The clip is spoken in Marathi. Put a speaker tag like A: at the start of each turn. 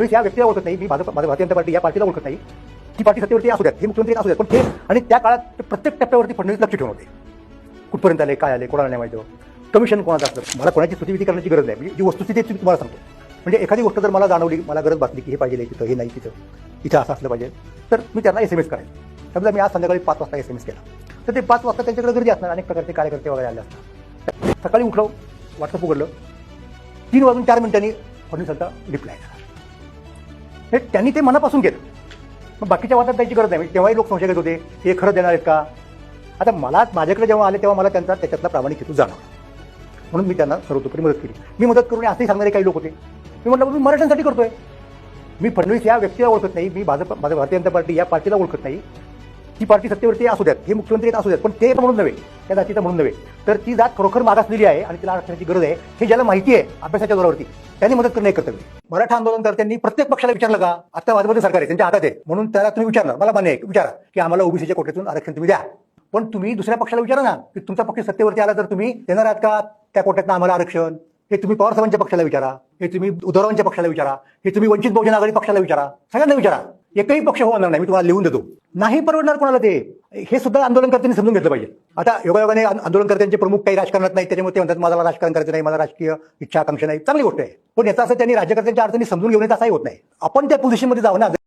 A: मी या व्यक्तीला ओळखत नाही. मी भाजप माझं भारतीय जनता पार्टी या पार्टीला ओळखत नाही. ती पार्टी सत्तेवरती असू द्यात. हे मुख्यमंत्री असू द्यात. पण ते आणि त्या काळात प्रत्येक टप्प्यावरती फडणवीस लक्ष ठेवून होते. कुठपर्यंत आले काय आले कोणाला नाही माहिती कमिशन कोणाचं असलं मला कोणाची स्तुतीविधी करण्याची गरज नाही. म्हणजे जी वस्तुस्थिती ती तुम्हाला सांगतो. म्हणजे एखादी गोष्ट जर मला जाणवली मला गरज भासली की हे पाहिजे तिथं हे नाही तिथं इथं असं असलं पाहिजे तर मी त्यांना एस एम एस करायचं. समजा मी आज संध्याकाळी पाच वाजता एस एम एस केला. तर ते पाच वाजता त्यांच्याकडे गर्दी असणार. अनेक प्रकारचे कार्यकर्ते वगैरे आले असतात सकाळी उठलो व्हॉट्सअप उघडलं. तीन वाजून चार मिनिटांनी फडणवीसांचा रिप्लाय झाला हे त्यांनी ते मनापासून केलं मग बाकीच्या वादात त्याची गरज नाही. म्हणजे तेव्हाही लोक संशय घेत होते हे खरं देणार आहेत का? आता मला माझ्याकडे जेव्हा आले तेव्हा मला त्यांचा त्याच्यातला प्रामाणिक हेतू जाणवला. म्हणून मी त्यांना सर्वतोपरी मदत केली. मी मदत करून असंही सांगणारे काही लोक होते. मी म्हटलं मी मराठ्यांसाठी करतोय. मी फडणवीस या व्यक्तीला ओळखत नाही. मी भाजप माझ्या भारतीय जनता पार्टी या पार्टीला ओळखत नाही. ती पार्टी सत्तेवरती असू द्यात. हे मुख्यमंत्री असू द्यात. पण ते म्हणून नव्हे. त्या जातीचं म्हणून नव्हे. तर ती जात खरोखर मागासलेली आहे आणि तिला आरक्षणाची गरज आहे. हे ज्याला माहिती आहे अभ्यासाच्या जोरावरती. त्यांनी मदत करणे कर्तव्य. मराठा आंदोलनकर्त्यांनी प्रत्येक पक्षाला विचारलं का? आता भाजपचं सरकार आहे त्यांच्या हातात आहे. म्हणून त्याला तुम्ही विचारलं. मला मान्य आहे विचारा की आम्हाला ओबीसीच्या कोट्यातून आरक्षण तुम्ही द्या. पण तुम्ही दुसऱ्या पक्षाला विचारा ना की तुमचा पक्ष सत्तेवरती आला तर तुम्ही देणार आहात का? त्या कोट्यातनं आम्हाला आरक्षण? हे तुम्ही पवार साहेबांच्या पक्षाला विचारा. हे तुम्ही उद्धवरावांच्या पक्षाला विचारा. हे तुम्ही वंचित बहुजन आघाडी पक्षाला विचारा. सगळ्यांना विचारा. एकही पक्ष होणार नाही. मी तुम्हाला लिहून देतो. नाही परवडणार कोणाला ते? हे सुद्धा आंदोलनकर्त्यांनी समजून घेतलं पाहिजे. आता योगायोगाने आंदोलनकर्त्यांचे प्रमुख काही राजकारणात नाही त्याच्यामुळे ते म्हणतात मला राजकारण करायचं नाही मला राजकीय इच्छा आकांक्षा नाही. चांगली गोष्ट आहे. पण याचा असं त्यांनी राज्यकर्त्यांच्या अडचणी समजून घेऊन येत असाही होत नाही. आपण त्या पोझिशनमध्ये जाऊ ना.